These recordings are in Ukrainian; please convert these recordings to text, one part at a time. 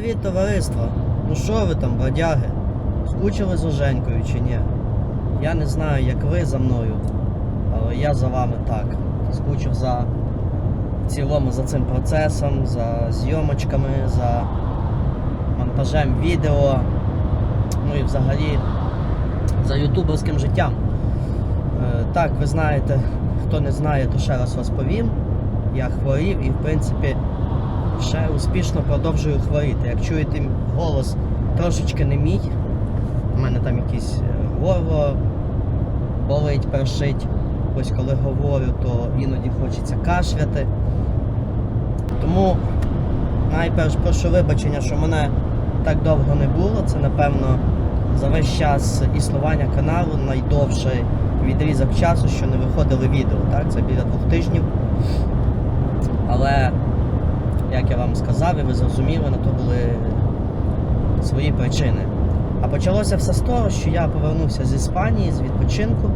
привіт, товариство. Ну що ви там, бродяги? Скучили з Оженькою чи ні? Я не знаю, як ви за мною, але я за вами так. Скучив за в цілому за цим процесом, за зйомочками, за монтажем відео, ну і взагалі за ютуберським життям. Е, Так, ви знаєте, хто не знає, то ще раз розповім. Я хворів і в принципі ще успішно продовжую хворіти. Як чуєте, голос трошечки не мій. У мене там якісь е, горло болить, першить. Ось коли говорю, то іноді хочеться кашляти. Тому найперш прошу вибачення, що мене так довго не було. Це напевно за весь час існування каналу найдовший відрізок часу, що не виходили відео. Так? Це біля двох тижнів. Але, як я вам сказав, і ви зрозуміли, на то були свої причини. А почалося все з того, що я повернувся з Іспанії, з відпочинку,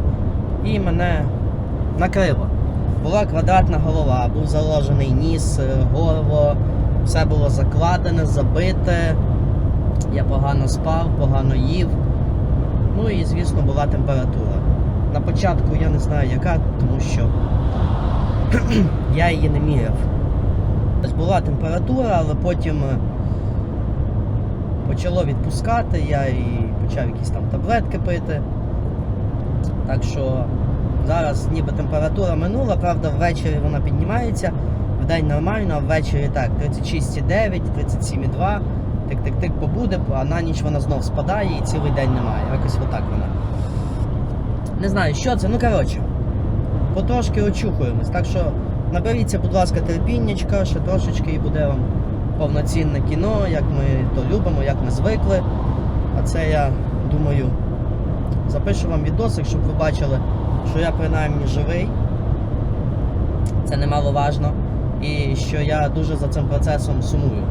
і мене накрило. Була квадратна голова, був заложений ніс, горло, все було закладене, забите. Я погано спав, погано їв. Ну і, звісно, була температура. На початку я не знаю яка, тому що я її не міряв. Ось була температура, але потім е, почало відпускати, я і почав якісь там таблетки пити. Так що зараз ніби температура минула, правда, ввечері вона піднімається, вдень нормально, а ввечері так, 36,9, 37,2, тик-тик-тик побуде, а на ніч вона знов спадає і цілий день немає. Якось отак вона. Не знаю, що це, ну коротше, потрошки очухуємось. Так що наберіться, будь ласка, терпіннячка, ще трошечки і буде вам повноцінне кіно, як ми то любимо, як ми звикли. А це я думаю, запишу вам відосик, щоб ви бачили, що я принаймні живий. Це немаловажно. І що я дуже за цим процесом сумую,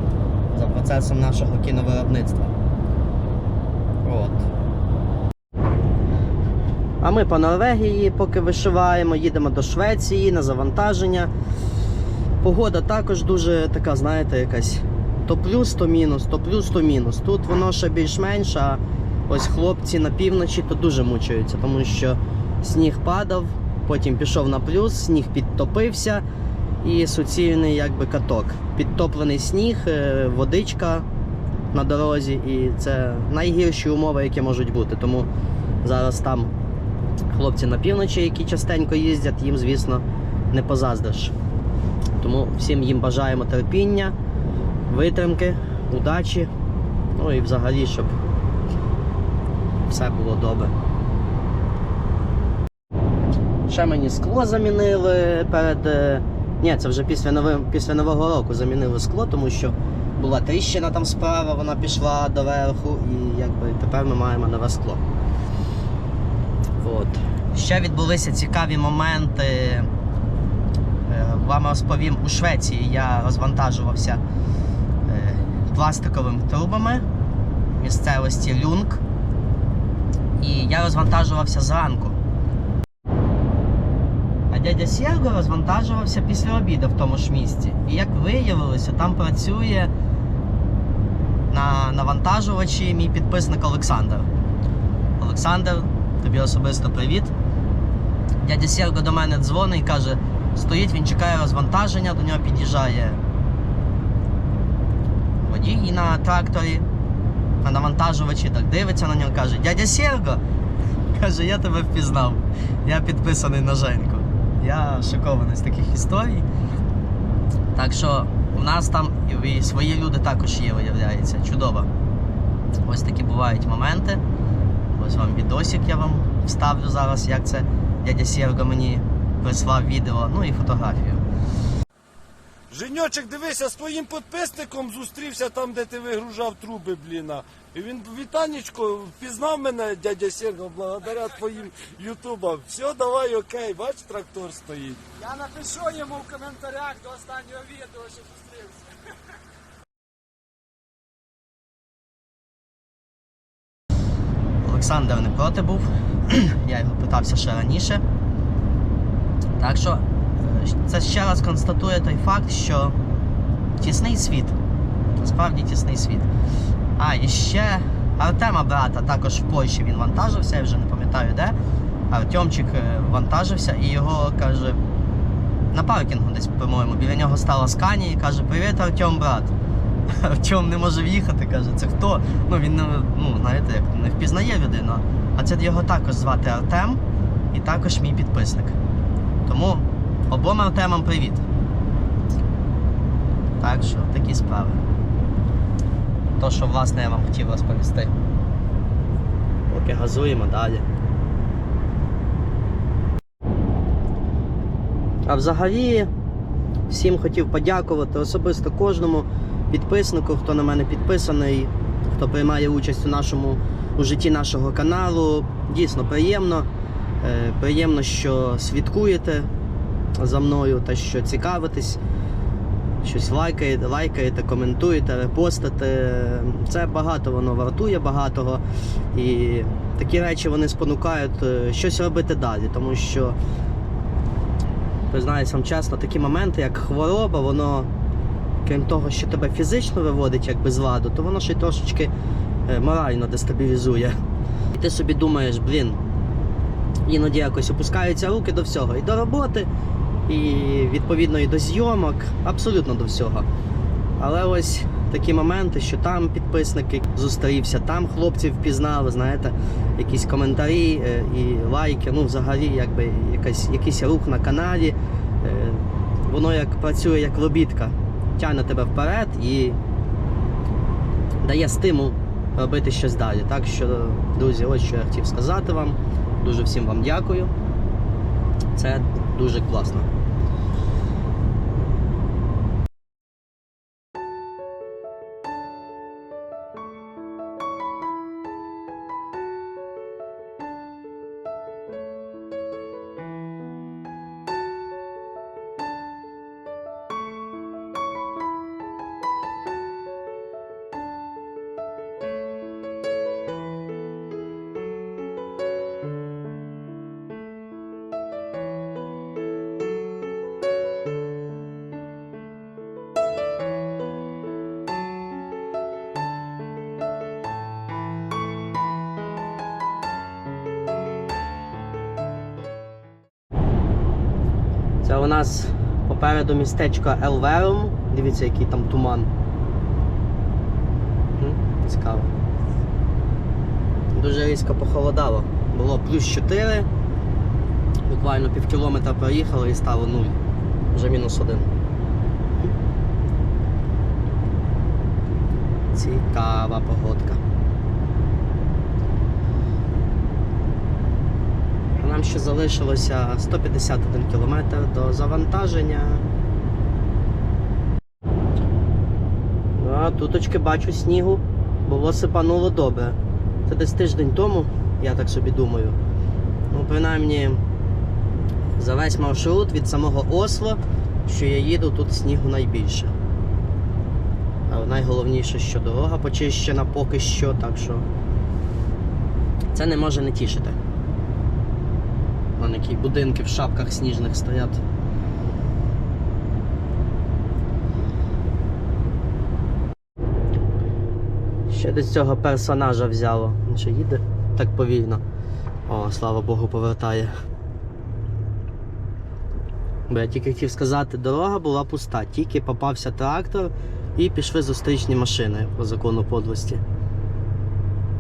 за процесом нашого кіновиробництва. От. А ми по Норвегії поки вишиваємо, їдемо до Швеції на завантаження. Погода також дуже така, знаєте, якась то плюс, то мінус, то плюс, то мінус. Тут воно ще більш-менш, а ось хлопці на півночі то дуже мучаються, тому що сніг падав, потім пішов на плюс, сніг підтопився і суцільний якби каток. Підтоплений сніг, е, водичка на дорозі, і це найгірші умови, які можуть бути. Тому зараз там хлопці на півночі, які частенько їздять, їм, звісно, не позаздиш. Тому всім їм бажаємо терпіння, витримки, удачі. Ну і взагалі, щоб все було добре. Ще мені скло замінили перед. е, Ні, це вже після, нови... після Нового року замінили скло, тому що була тріщина там справа, вона пішла доверху, і якби тепер ми маємо нове скло. От. Ще відбулися цікаві моменти. Е, Вам розповім у Швеції я розвантажувався е, пластиковими трубами місцевості Люнг. І я розвантажувався зранку. А дядя Серго розвантажувався після обіду в тому ж місці. І як виявилося, там працює на навантажувачі мій підписник Олександр. Олександр, тобі особисто привіт. Дядя Серго до мене дзвонить і каже, стоїть, він чекає розвантаження, до нього під'їжджає водій на тракторі, на навантажувачі, так дивиться на нього, каже, дядя Серго, каже, я тебе впізнав. Я підписаний на Женьку. Я шокований з таких історій. Так що в нас там і свої люди також є, виявляється. Чудово. Ось такі бувають моменти. Ось вам відосик я вам вставлю зараз, як це дядя Серго мені прислав відео, ну і фотографію. Женьочек, дивися, з твоїм підписником зустрівся там, де ти вигружав труби, бліна. І він вітанечко впізнав мене, дядя Серго, благодаря твоїм ютубам. Все, давай, окей, бач, трактор стоїть. Я напишу йому в коментарях до останнього відео, що зустрівся. Олександр не проти був. Я його питався ще раніше. Так що е, це ще раз констатує той факт, що тісний світ. Насправді тісний світ. А, і ще Артема брата також в Польщі він вантажився, я вже не пам'ятаю де. Артемчик е, вантажився і його каже. На паркінгу десь, по-моєму, біля нього стала Скані і каже: Привіт, Артем, брат. Артем не може в'їхати, каже, це хто? Ну він не ну, знаєте, як не впізнає людину. А це його також звати Артем і також мій підписник. Тому обом Артемам привіт. Так що такі справи. То, що власне я вам хотів розповісти. Поки газуємо далі. А взагалі, всім хотів подякувати особисто кожному підписнику, хто на мене підписаний, хто приймає участь у нашому у житті нашого каналу. Дійсно приємно. Е, приємно, що слідкуєте за мною та що цікавитесь, щось лайкаєте, лайкаєте, коментуєте, репостите. Це багато воно вартує багатого. І такі речі вони спонукають е, щось робити далі, тому що признаюсь вам чесно, такі моменти, як хвороба, воно, крім того, що тебе фізично виводить якби з ладу, то воно ще й трошечки е, морально дестабілізує. І ти собі думаєш, блін, іноді якось опускаються руки до всього. І до роботи, і відповідно і до зйомок, абсолютно до всього. Але ось такі моменти, що там підписники зустрівся, там хлопців впізнали, знаєте, якісь коментарі е, і лайки, ну взагалі якби якась, якийсь рух на каналі. Е, Воно як працює як лобітка, тягне тебе вперед і дає стимул робити щось далі. Так що, друзі, ось що я хотів сказати вам. Дуже всім вам дякую. Це дуже класно. Це у нас попереду містечко Елверум. Дивіться, який там туман. Цікаво. Дуже різко похолодало. Було плюс 4. Буквально пів кілометра проїхали і стало 0. Вже мінус 1. Цікава погодка. А Нам ще залишилося 151 кілометр до завантаження. А туточки бачу снігу, було сипануло добре. Це десь тиждень тому, я так собі думаю. Ну, принаймні, за весь маршрут від самого Осло, що я їду, тут снігу найбільше. Але найголовніше, що дорога почищена поки що, так що це не може не тішити. Вон які будинки в шапках сніжних стоять. Ще десь цього персонажа взяло. Він ще їде так повільно. О, слава Богу, повертає. Бо я тільки хотів сказати, дорога була пуста, тільки попався трактор і пішли зустрічні машини по закону подлості.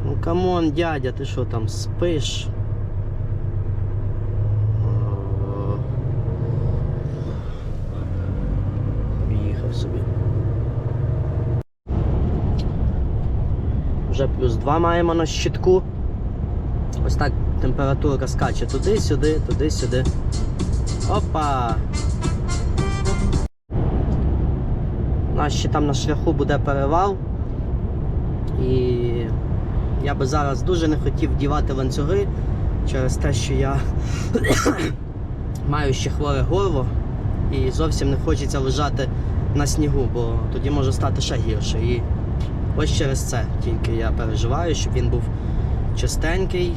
Ну камон, дядя, ти що там спиш? О. Поїхав собі. Вже плюс 2 маємо на щитку. Ось так температурка скаче туди-сюди, туди-сюди. Опа! У нас ще там на шляху буде перевал. І я би зараз дуже не хотів дівати ланцюги через те, що я маю ще хворе горло і зовсім не хочеться лежати на снігу, бо тоді може стати ще гірше. І ось через це тільки я переживаю, щоб він був чистенький,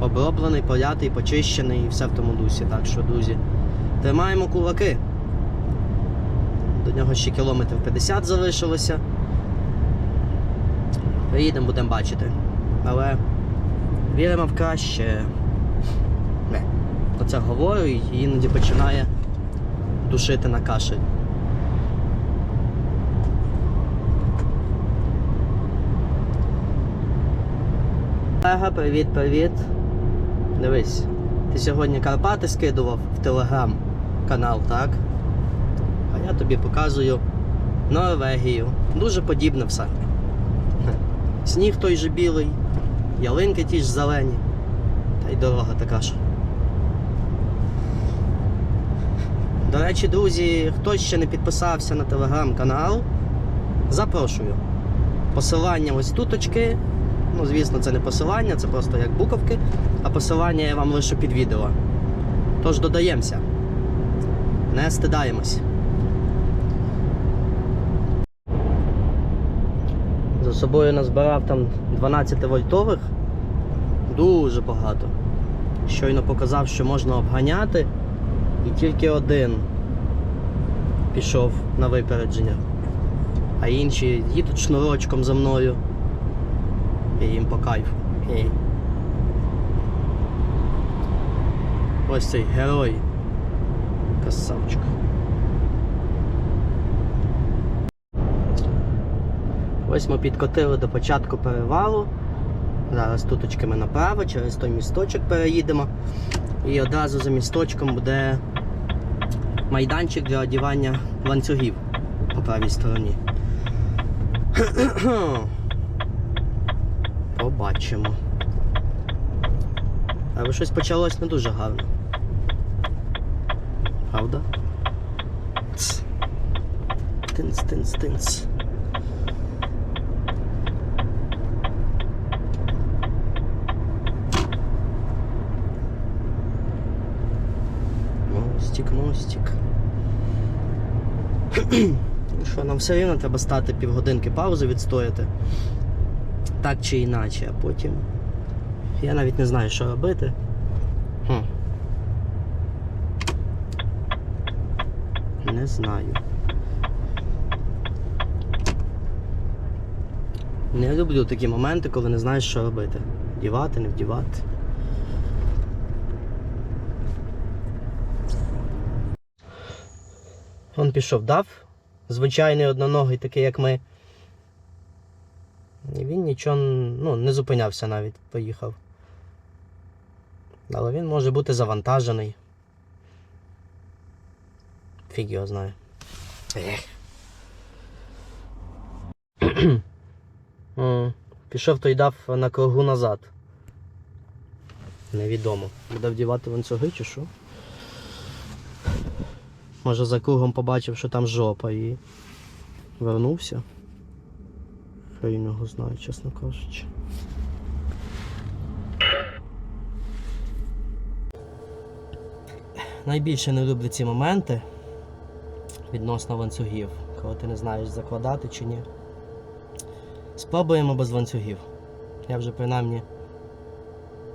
оброблений, полятий, почищений і все в тому дусі. Так що, друзі, тримаємо кулаки. До нього ще кілометрів 50 залишилося. Приїдемо, будемо бачити. Але віримо в краще. Не. Оце говорю і іноді починає душити на кашель. Ага, привіт, привіт. Дивись, ти сьогодні Карпати скидував в телеграм-канал, так? А я тобі показую Норвегію. Дуже подібне все. Сніг той же білий, ялинки ті ж зелені. Та й дорога така ж. До речі, друзі, хто ще не підписався на телеграм-канал, запрошую. Посилання ось туточки. Ну, звісно, це не посилання, це просто як буковки, а посилання я вам лишу під відео. Тож додаємося. Не стидаємось. За собою назбирав там 12 вольтових. Дуже багато. Щойно показав, що можна обганяти, і тільки один пішов на випередження. А інші їдуть шнурочком за мною. І їм по кайфу. Ей. Ось цей герой. Красавчик. Ось ми підкотили до початку перевалу. Зараз туточки ми направо, через той місточок переїдемо. І одразу за місточком буде майданчик для одівання ланцюгів по правій стороні. Побачимо. Але щось почалось не дуже гарно. Правда? Тинц, тинц, тинц. Мостик, мостик. Ну що, нам все рівно треба стати півгодинки паузи відстояти. Так чи іначе, а потім. Я навіть не знаю, що робити. Хм. Не знаю. Не люблю такі моменти, коли не знаєш, що робити. Вдівати, не вдівати. Он пішов дав. Звичайний одноногий, такий як ми. І він нічого ну, не зупинявся навіть, поїхав. Але він може бути завантажений. Фіг його знає. Ех. Пішов той дав на кругу назад. Невідомо. Буде вдівати ланцюги чи що? Може за кругом побачив, що там жопа і вернувся. Хрін його знає, чесно кажучи. Найбільше не люблю ці моменти відносно ланцюгів, коли ти не знаєш закладати чи ні. Спробуємо без ланцюгів. Я вже принаймні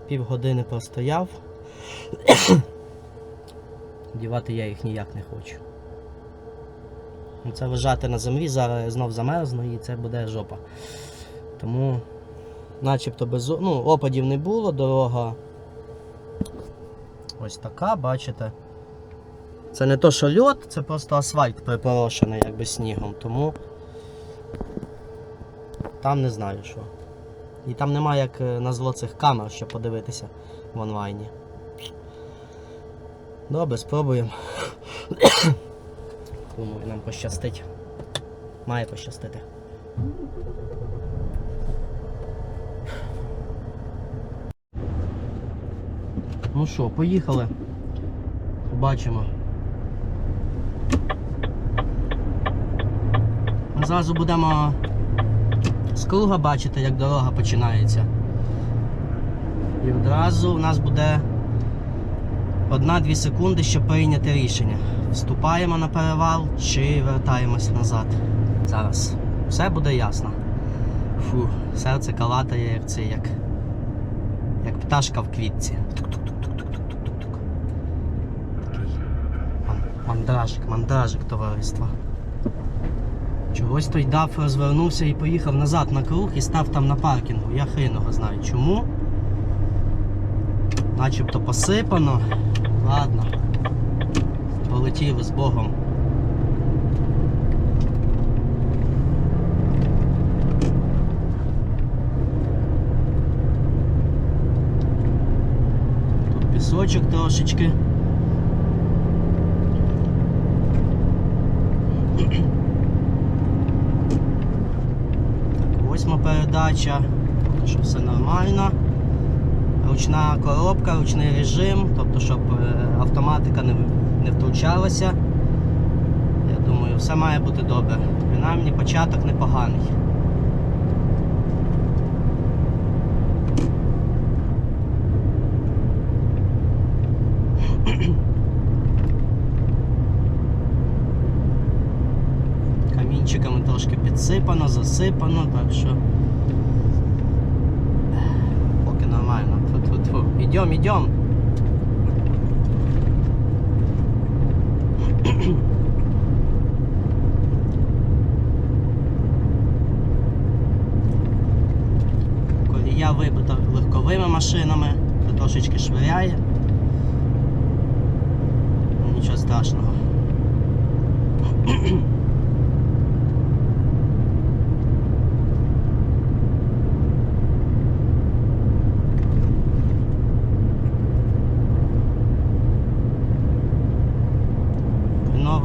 півгодини простояв. Дівати я їх ніяк не хочу. Ну, Це лежати на землі, зараз знов замерзну і це буде жопа. Тому начебто без ну, опадів не було, дорога ось така, бачите. Це не то, що льот, це просто асфальт припорошений якби снігом, тому там не знаю що. І там немає як е, на зло цих камер, щоб подивитися в онлайні. Добре, спробуємо. Думаю, нам пощастить. Має пощастити. Ну що, поїхали. Побачимо. Ми Зразу будемо з круга бачити, як дорога починається. І одразу у нас буде одна-дві секунди, щоб прийняти рішення. Вступаємо на перевал чи вертаємось назад. Зараз все буде ясно. Фу, серце калатає, як це, як, як пташка в квітці. Мандражик, мандражик товариства. Чогось той дав розвернувся і поїхав назад на круг і став там на паркінгу. Я хрен знаю чому. Начебто посипано. Ладно. Полетіли з Богом. Тут пісочок трошечки. Восьма передача. Що все нормально. Ручна коробка, ручний режим, тобто, щоб е, автоматика не, не втручалася. Я думаю, все має бути добре. Принаймні початок непоганий. Камінчиками трошки підсипано, засипано, так що. Поки нормально. Ту-ту-ту. Ідем, ідем. Колія вибита легковими машинами, то трошечки швиряє. Ну, Нічого страшного.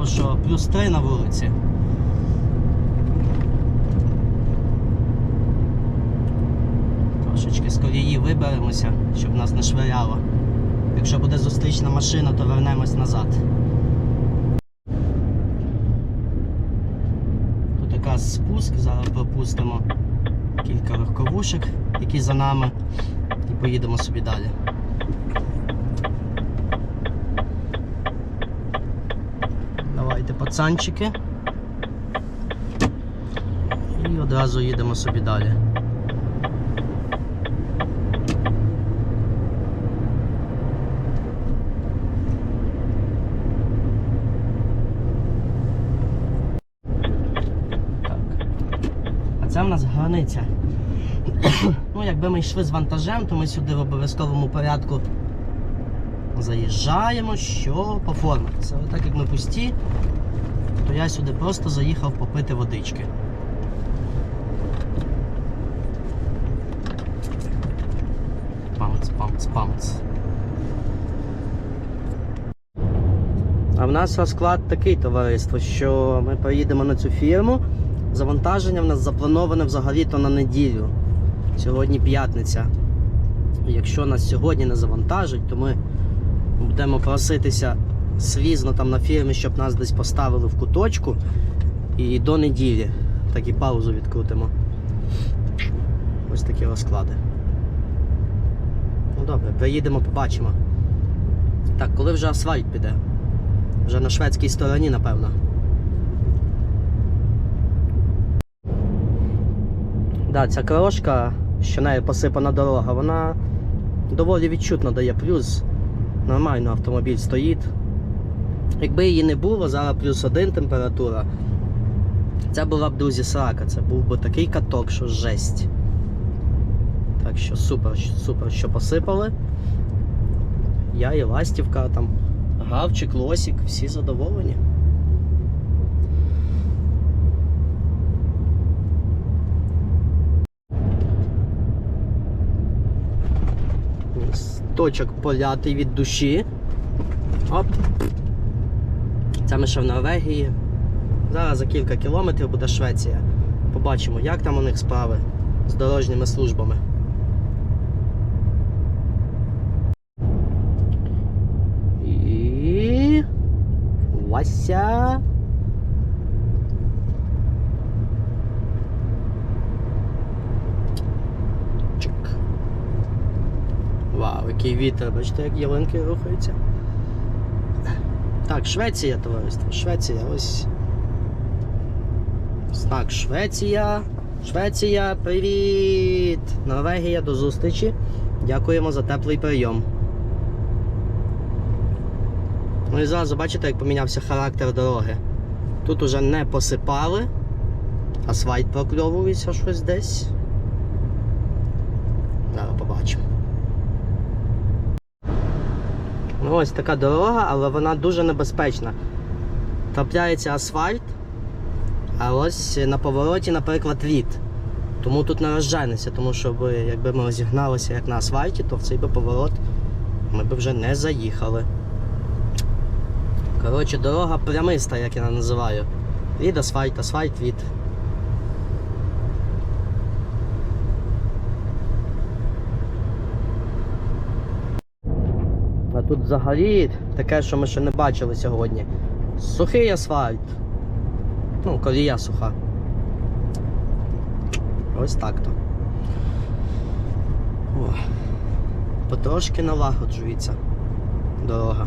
Ново, що плюс 3 на вулиці. Трошечки з колії виберемося, щоб нас не швиряло. Якщо буде зустрічна машина, то вернемось назад. Тут якраз спуск, зараз пропустимо кілька легковушек, які за нами, і поїдемо собі далі. Пацанчики. І одразу їдемо собі далі. А це в нас границя. ну, якби ми йшли з вантажем, то ми сюди в обов'язковому порядку заїжджаємо, що поформитися. Так як ми пусті, то я сюди просто заїхав попити водички. Памц, памц, памц. А в нас розклад такий, товариство, що ми поїдемо на цю фірму. Завантаження в нас заплановане взагалі-то на неділю. Сьогодні п'ятниця. Якщо нас сьогодні не завантажать, то ми будемо проситися слізно там на фірмі, щоб нас десь поставили в куточку. І до неділі так і паузу відкрутимо. Ось такі розклади. Ну добре, приїдемо, побачимо. Так, коли вже асфальт піде? Вже на шведській стороні, напевно. Да, ця крошка, що нею посипана дорога, вона доволі відчутно дає плюс. Нормально автомобіль стоїть. Якби її не було, зараз плюс один температура. Це була б, друзі, срака. Це був би такий каток, що жесть. Так що супер, супер, що посипали. Я і ластівка, там гавчик, лосік, всі задоволені. Точок полятий від душі. Оп. Це ми ще в Норвегії. Зараз за кілька кілометрів буде Швеція. Побачимо, як там у них справи з дорожніми службами. І. Вася. Вітер, бачите, як ялинки рухаються. Так, Швеція, товариство. Швеція, ось. Так, Швеція. Швеція, привіт! Норвегія, до зустрічі. Дякуємо за теплий прийом. Ну і зразу бачите, як помінявся характер дороги. Тут уже не посипали, асфальт прокльовується щось десь. Зараз побачимо. Ну, ось така дорога, але вона дуже небезпечна. Трапляється асфальт, а ось на повороті, наприклад, лід. Тому тут не розженеться, тому що би, якби ми розігналися як на асфальті, то в цей би поворот ми б вже не заїхали. Коротше, дорога прямиста, як я називаю. Від асфальт, асфальт від. Тут взагалі таке, що ми ще не бачили сьогодні. Сухий асфальт. Ну, колія суха. Ось так то. Потрошки налагоджується дорога.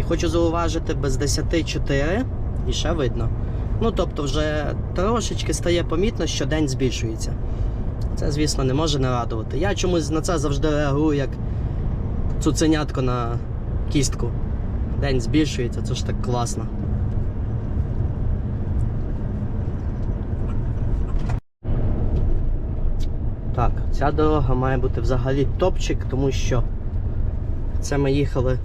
І хочу зауважити без 10-4 і ще видно. Ну, тобто, вже трошечки стає помітно, що день збільшується. Це, звісно, не може не радувати. Я чомусь на це завжди реагую як цуценятко на кістку. День збільшується, це ж так класно. Так, ця дорога має бути взагалі топчик, тому що це ми їхали.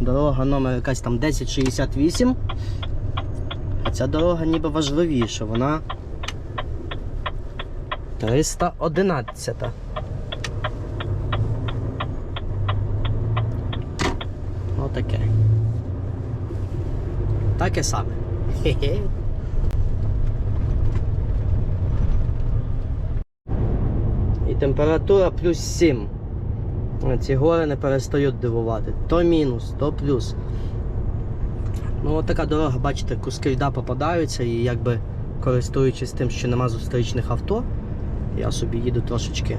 Дорога номер якась там 1068. А ця дорога ніби важливіша, вона 311. Отаке. Таке саме. І температура плюс 7. Ці гори не перестають дивувати. То мінус, то плюс. Ну, от така дорога, бачите, куски льда попадаються, і якби користуючись тим, що нема зустрічних авто, я собі їду трошечки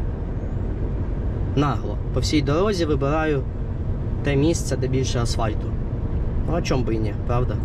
нагло. По всій дорозі вибираю те місце, де більше асфальту. Ну, а чому би і ні, правда?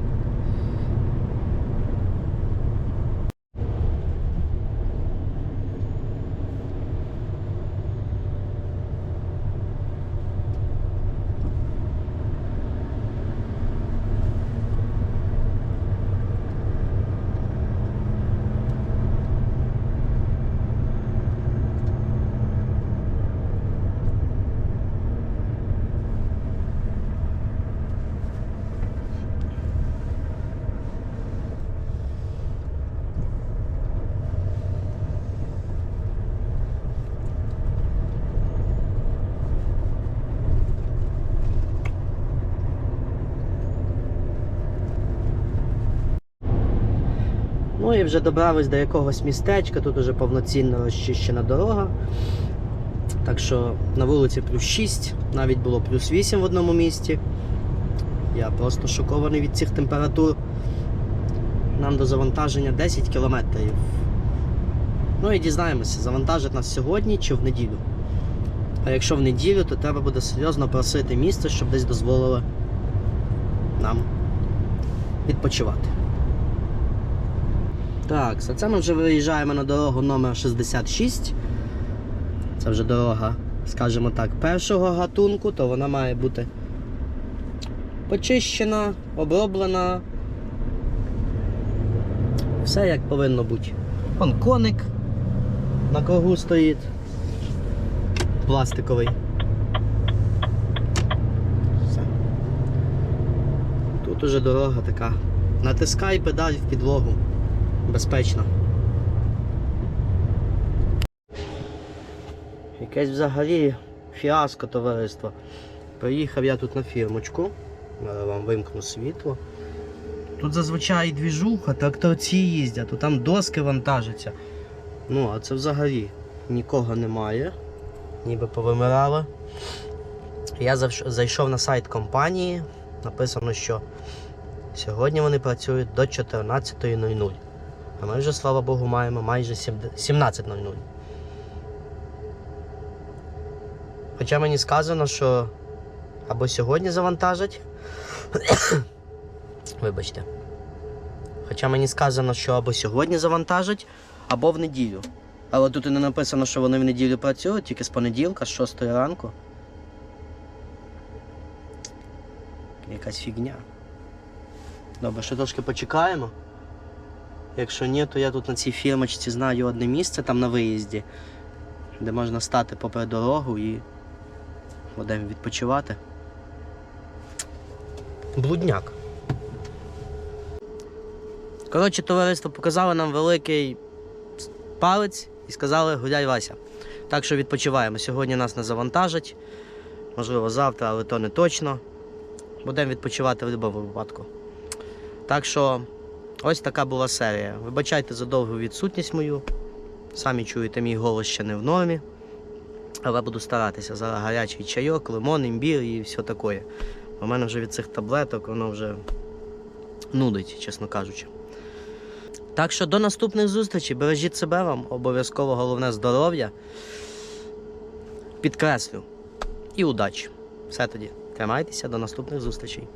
І вже добрались до якогось містечка, тут уже повноцінно розчищена дорога. Так що на вулиці плюс 6, навіть було плюс 8 в одному місті. Я просто шокований від цих температур. Нам до завантаження 10 кілометрів. Ну і дізнаємося, завантажить нас сьогодні чи в неділю. А якщо в неділю, то треба буде серйозно просити місце, щоб десь дозволили нам відпочивати. Так, за це ми вже виїжджаємо на дорогу номер 66. Це вже дорога, скажімо так, першого гатунку, то вона має бути почищена, оброблена. Все як повинно бути. Вон коник на кругу стоїть. Пластиковий. Все. Тут уже дорога така. Натискай педаль в підлогу. Безпечно. Якесь взагалі фіаско товариство. Приїхав я тут на фірмочку. Вам вимкну світло. Тут зазвичай двіжуха, тракторці їздять, то там доски вантажаться. Ну, а це взагалі нікого немає. Ніби повимирали. Я зайшов на сайт компанії. Написано, що сьогодні вони працюють до 14.00. А ми вже, слава Богу, маємо майже 17.00. Хоча мені сказано, що або сьогодні завантажать. Вибачте. Хоча мені сказано, що або сьогодні завантажать, або в неділю. Але тут і не написано, що вони в неділю працюють, тільки з понеділка, з 6 ранку. Якась фігня. Добре, ще трошки почекаємо. Якщо ні, то я тут на цій фірмочці знаю одне місце там на виїзді, де можна стати попри дорогу і будемо відпочивати. Блудняк. Коротше, товариство показало нам великий палець і сказали гуляй Вася. Так що відпочиваємо. Сьогодні нас не завантажать. Можливо, завтра, але то не точно. Будемо відпочивати в будь-якому випадку. Так що ось така була серія. Вибачайте за довгу відсутність мою. Самі чуєте, мій голос ще не в нормі. Але буду старатися. Зараз гарячий чайок, лимон, імбір і все таке. У мене вже від цих таблеток воно вже нудить, чесно кажучи. Так що до наступних зустрічей. Бережіть себе вам, обов'язково головне здоров'я. Підкреслю. І удачі. Все тоді. Тримайтеся до наступних зустрічей.